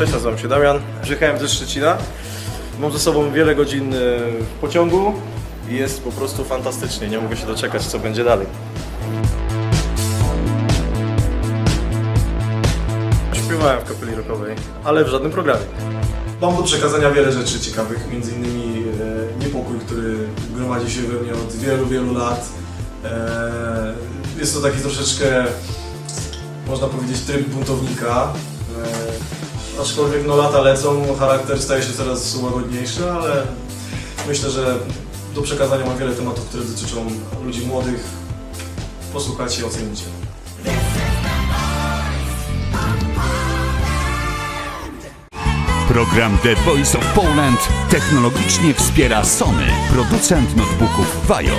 Cześć, nazywam się Damian. Przyjechałem ze Szczecina. Mam ze sobą wiele godzin e, w pociągu i jest po prostu fantastycznie. Nie mogę się doczekać, co będzie dalej. Śpiewałem w kapeli rockowej, ale w żadnym programie. Mam do przekazania wiele rzeczy ciekawych, między innymi e, niepokój, który gromadzi się we mnie od wielu, wielu lat. E, jest to taki troszeczkę, można powiedzieć, tryb buntownika. Aczkolwiek no, lata lecą, charakter staje się coraz łagodniejszy, ale myślę, że do przekazania mam wiele tematów, które dotyczą ludzi młodych. Posłuchajcie i ocenicie. Program The Voice of Poland technologicznie wspiera Sony, producent notebooków Vajo.